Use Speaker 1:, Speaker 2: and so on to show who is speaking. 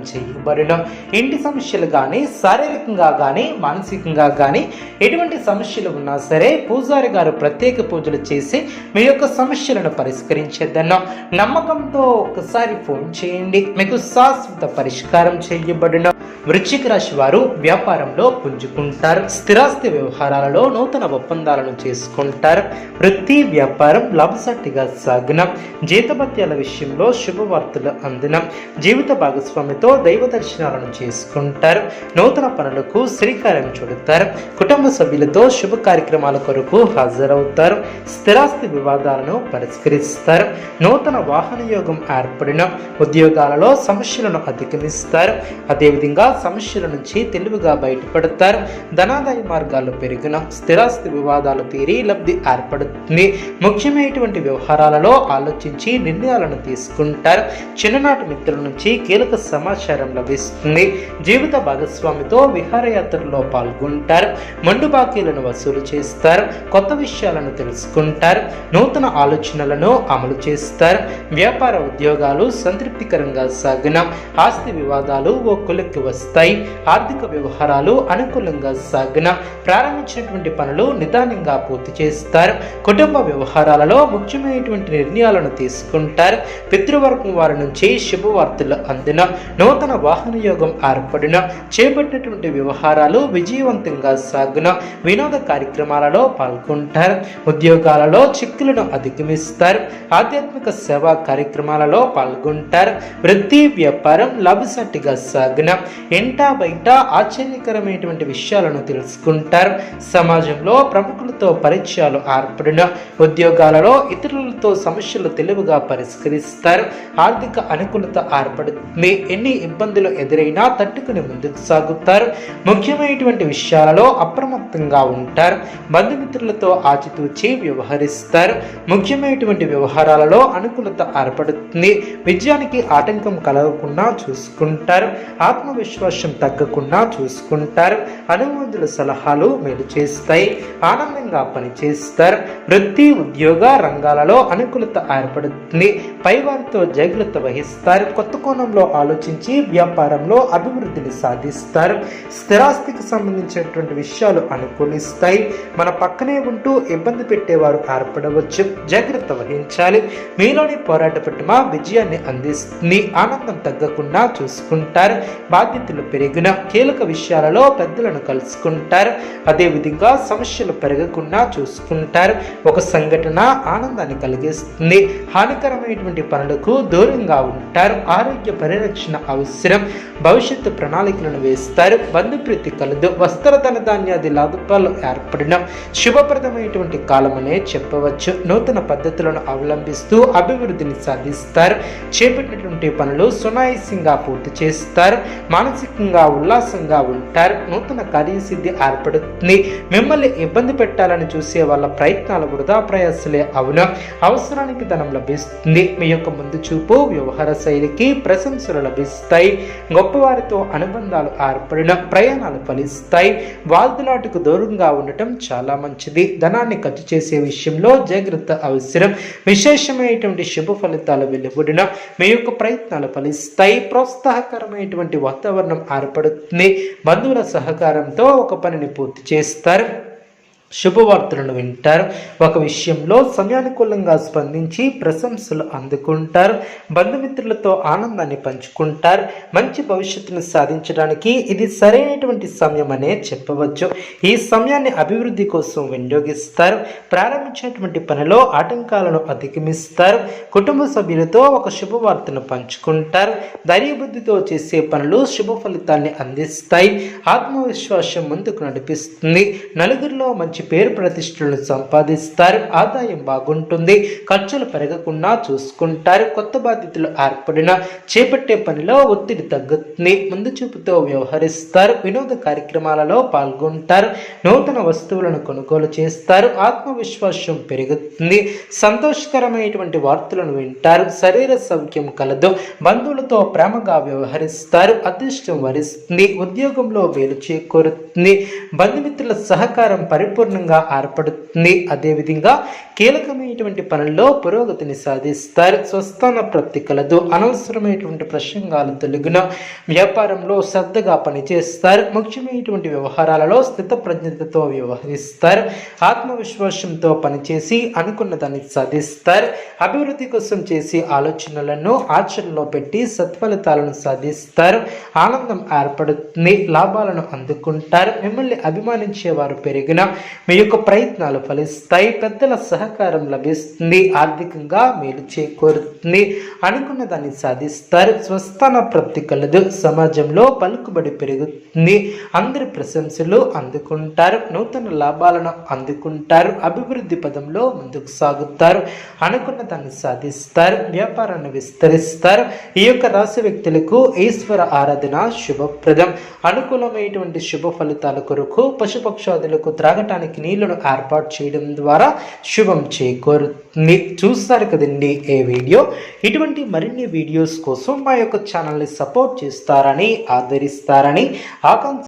Speaker 1: చేయబడిన ఇంటి సమస్యలు కానీ శారీరకంగా కానీ మానసికంగా కానీ ఎటువంటి సమస్యలు ఉన్నా సరే పూజారి గారు ప్రత్యేక పూజలు చేసి మీ యొక్క సమస్యలను పరిష్కరించేద్దన్నాం నమ్మకంతో ఒక్కసారి ఫోన్ చేయండి. మీకు శాశ్వత పరిష్కారం చేయబడిన. వృశ్చిక రాశి వారు వ్యాపారంలో పుంజుకుంటారు. స్థిరాస్తి వ్యవహారాలలో నూతన ఒప్పందాలను చేసుకుంటారు. వృత్తి వ్యాపారం లాభసాటిగా సాగిన. జీతభత్యాల విషయంలో శుభవార్తలు అందిన. జీవిత భాగస్వామితో దైవ దర్శనాలను చేసుకుంటారు. నూతన పనులకు శ్రీకారం చుడతారు. కుటుంబ సభ్యులతో శుభ కార్యక్రమాల కొరకు హాజరవుతారు. స్థిరాస్తి వివాదాలను పరిష్కరిస్తారు. నూతన వాహన యోగం ఏర్పడిన ఉద్యోగాలలో సమస్యలను అధిగమిస్తారు. అదేవిధంగా సమస్యల నుంచి తెలివిగా బయటపడతారు. ధనాదాయ మార్గాలు పెరిగిన స్థిరాస్తి వివాదాలు తీరి లబ్ధి ఏర్పడుతుంది. ముఖ్యమైనటువంటి వ్యవహారాలలో ఆలోచించి నిర్ణయాలను తీసుకుంటారు. చిన్ననాటి మిత్రుల నుంచి కీలక సమాచారం లభిస్తుంది జీవిత భాగస్వామితో విహారయాత్రలో పాల్గొంటారు. మండు బాకీలను వసూలు చేస్తారు. కొత్త విషయాలను తెలుసుకుంటారు. నూతన ఆలోచనలను అమలు చేస్తారు. వ్యాపార ఉద్యోగాలు సంతృప్తికరంగా సాగిన ఆస్తి వివాదాలు ఓ కొలిక్కి వస్తాయి. ఆర్థిక వ్యవహారాలు అనుకూలంగా సాగిన ప్రారంభించినటువంటి పనులు నిదానంగా పూర్తి చేస్తారు. కుటుంబ వ్యవహారాలలో ముఖ్యమైనటువంటి నిర్ణయాలను తీసుకుంటారు. పితృవర్గం వారి నుంచి శుభవార్తలు అందిన నూతన వాహన యోగం ఏర్పడిన చేపట్టినటువంటి వ్యవహారాలు విజయవంతంగా సాగిన వినోద కార్యక్రమాలలో పాల్గొంటారు. ఉద్యోగాలలో చిక్కులను అధిగమిస్తారు. ఆధ్యాత్మిక సేవా కార్యక్రమాలలో పాల్గొంటారు. వృత్తి వ్యాపారం లాభసాటిగా సాగిన ఎంటా బయట ఆశ్చర్యకరమైనటువంటి విషయాలను తెలుసుకుంటారు. సమాజంలో ప్రముఖులతో పరిచయాలు ఏర్పడిన ఉద్యోగాలలో ఇతరులతో సమస్యలు తెలివిగా పరిష్కరిస్తారు. ఆర్థిక అనుకూలత ఏర్పడుతుంది ఎన్ని ఇబ్బందులు ఎదురైనా తట్టుకుని ముందుకు సాగుతారు. ముఖ్యమైనటువంటి విషయాలలో అప్రమత్తంగా ఉంటారు. బంధుమిత్రులతో ఆచితూచి వ్యవహరిస్తారు. ముఖ్యమైనటువంటి వ్యవహారాలలో అనుకూలత ఏర్పడుతుంది. విజయానికి ఆటంకం కలగకుండా చూసుకుంటారు. ఆత్మవిశ్వాసం తగ్గకుండా చూసుకుంటారు. అనుమతుల సలహాలు మేలు చేస్తాయి. ఆనందంగా పనిచేస్తారు. వృత్తి ఉద్యోగ రంగాలలో అనుకూలత ఏర్పడుతుంది. పైవారితో జాగ్రత్త వహిస్తారు. కొత్త కోణంలో ఆలోచించి వ్యాపారంలో అభివృద్ధిని సాధిస్తారు. స్థిరాస్తికి సంబంధించినటువంటి విషయాలు అనుకూలిస్తాయి మన పక్కనే ఉంటూ ఇబ్బంది పెట్టేవారు ఏర్పడవచ్చు. జాగ్రత్త వహించాలి. మీలోని పోరాట పట్టుమ విజయాన్ని అందిస్తుంది. ఆనందం తగ్గకుండా చూసుకుంటారు. బాధ్యతలు పెరిగిన కీలక విషయాలలో పెద్దలను కలుసుకుంటారు. అదేవిధంగా సమస్యలు పెరగకుండా చూసుకుంటారు. ఒక సంఘటన ఆనందాన్ని కలిగిస్తుంది. హానికరమైనటువంటి పనులకు దూరంగా ఉంటారు. ఆరోగ్య పరిరక్షణ అవసరం భవిష్యత్తు ప్రణాళికలను వేస్తారు. బంధుప్రీతి కలదు. వస్త్రధన ధాన్యాది లాభాలు ఏర్పడిన శుభప్రదమైనటువంటి కాలమనే చెప్పవచ్చు. నూతన పద్ధతులను అవలంబిస్తూ అభివృద్ధిని సాధిస్తారు. చేపట్టినటువంటి పనులు సునాయసంగా పూర్తి చేస్తారు. మానసికంగా ఉల్లాసంగా ఉంటారు. నూతన కార్యసిద్ధి ఏర్పడుతుంది. మిమ్మల్ని ఇబ్బంది పెట్టాలని చూసే వాళ్ళ ప్రయత్నాలు వృధా ప్రయాసలే అవును. అవసరానికి ధనం లభిస్తుంది. మీ యొక్క ముందు చూపు వ్యవహార శైలికి ప్రశంసలు లభిస్తుంది ఫలిస్తాయి. గొప్పవారితో అనుబంధాలు ఏర్పడిన ప్రయాణాలు ఫలిస్తాయి. వాదులాటకు దూరంగా ఉండటం చాలా మంచిది. ధనాన్ని ఖర్చు చేసే విషయంలో జాగ్రత్త అవసరం. విశేషమైనటువంటి శుభ ఫలితాలు వెలువడిన మీ యొక్క ప్రయత్నాలు ఫలిస్తాయి. ప్రోత్సాహకరమైనటువంటి వాతావరణం ఏర్పడుతుంది. బంధువుల సహకారంతో ఒక పనిని పూర్తి చేస్తారు. శుభవార్తలను వింటారు. ఒక విషయంలో సమయానుకూలంగా స్పందించి ప్రశంసలు అందుకుంటారు. బంధుమిత్రులతో ఆనందాన్ని పంచుకుంటారు. మంచి భవిష్యత్తును సాధించడానికి ఇది సరైనటువంటి సమయం అనే చెప్పవచ్చు. ఈ సమయాన్ని అభివృద్ధి కోసం వినియోగిస్తారు. ప్రారంభించినటువంటి పనిలో ఆటంకాలను అధిగమిస్తారు. కుటుంబ సభ్యులతో ఒక శుభవార్తను పంచుకుంటారు. ధైర్యబుద్ధితో చేసే పనులు శుభ ఫలితాన్ని అందిస్తాయి. ఆత్మవిశ్వాసం ముందుకు నడిపిస్తుంది. నలుగురిలో మంచి మంచి పేరు ప్రతిష్టలు సంపాదిస్తారు ఆదాయం బాగుంటుంది ఖర్చులు పెరగకుండా చూసుకుంటారు కొత్త బాధ్యతలు ఏర్పడిన చేపట్టే పనిలో ఒత్తిడి తగ్గుతుంది ముందు చూపుతో వ్యవహరిస్తారు వినోద కార్యక్రమాలలో పాల్గొంటారు నూతన వస్తువులను కొనుగోలు చేస్తారు ఆత్మవిశ్వాసం పెరుగుతుంది సంతోషకరమైనటువంటి వార్తలను వింటారు శరీర సౌఖ్యం కలదు బంధువులతో ప్రేమగా వ్యవహరిస్తారు అదృష్టం వరిస్తుంది ఉద్యోగంలో వేలు చేకూరుతుంది బంధుమిత్రుల సహకారం పరిపూర్ణంగా ఏర్పడుతుంది. అదేవిధంగా కీలకమైనటువంటి పనుల్లో పురోగతిని సాధిస్తారు. స్వస్థాన ప్రాప్తి కలదు. అనవసరమైనటువంటి ప్రసంగాలు తొలగిన వ్యాపారంలో శ్రద్ధగా పనిచేస్తారు. ముఖ్యమైనటువంటి వ్యవహారాలలో స్థితప్రజ్ఞతతో వ్యవహరిస్తారు. ఆత్మవిశ్వాసంతో పనిచేసి అనుకున్న దాన్ని సాధిస్తారు. అభివృద్ధి కోసం చేసే ఆలోచనలను ఆచరణలో పెట్టి సత్ఫలితాలను సాధిస్తారు. ఆనందం ఏర్పడుతుంది. లాభాలను అందుకుంటారు. మిమ్మల్ని అభిమానించే వారు పెరిగిన మీ యొక్క ప్రయత్నాలు ఫలిస్తాయి పెద్దల సహకారం లభిస్తుంది ఆర్థికంగా మేలు చేకూరుతుంది. అనుకున్న దాన్ని సాధిస్తారు స్వస్థాన ప్రాప్తి కలదు సమాజంలో పలుకుబడి పెరుగుతుంది. అందరి ప్రశంసలు అందుకుంటారు నూతన లాభాలను అందుకుంటారు అభివృద్ధి పదంలో ముందుకు సాగుతారు. అనుకున్న దాన్ని సాధిస్తారు వ్యాపారాన్ని విస్తరిస్తారు. ఈ యొక్క రాశి వ్యక్తులకు ఈశ్వర ఆరాధన శుభప్రదం. అనుకూలమైనటువంటి శుభ ఫలితాల కొరకు పశుపక్షాదులకు త్రాగటానికి నీళ్ళను ఏర్పాటు చేయడం ద్వారా శుభం చేకూరుతుంది. చూస్తారు కదండి ఏ వీడియో? ఇటువంటి మరిన్ని వీడియోస్ కోసం మా యొక్క ఛానల్ని సపోర్ట్ చేస్తారని ఆదరిస్తారని ఆకాంక్ష